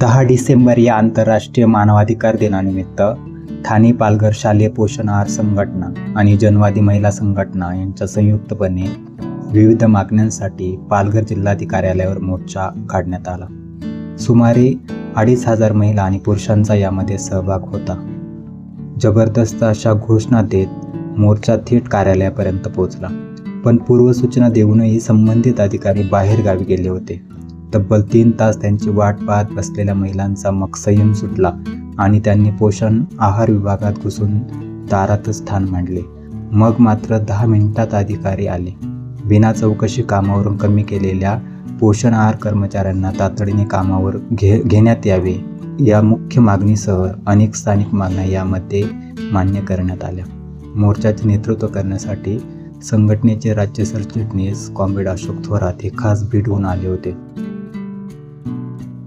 दहा डिसेंबर या आंतरराष्ट्रीय मानवाधिकार दिनानिमित्त ठाणे पालघर शालेय पोषण आहार संघटना आणि जनवादी महिला संघटना यांच्या संयुक्तपणे विविध मागण्यांसाठी पालघर जिल्हाधिकारी कार्यालयावर मोर्चा काढण्यात आला. सुमारे अडीच हजार महिला आणि पुरुषांचा यामध्ये सहभाग होता. जबरदस्त अशा घोषणा देत मोर्चा थेट कार्यालयापर्यंत पोहोचला. पण पूर्वसूचना देऊनही संबंधित अधिकारी बाहेरगावी गेले होते. तब्बल तीन तास त्यांची वाट पाहत बसलेल्या महिलांचा मग संयम सुटला आणि त्यांनी पोषण आहार विभागात घुसून दारातच स्थान मांडले. मग मात्र दहा मिनिटात अधिकारी आले. बिना चौकशी कामावरून कमी केलेल्या पोषण आहार कर्मचाऱ्यांना तातडीने कामावर घे घेण्यात यावे या मुख्य मागणीसह अनेक स्थानिक मागण्या यामध्ये मान्य करण्यात आल्या. मोर्चाचे नेतृत्व करण्यासाठी संघटनेचे राज्य सरचिटणीस कॉम्रेड अशोक थोरात हे खास भेट होऊन आले होते.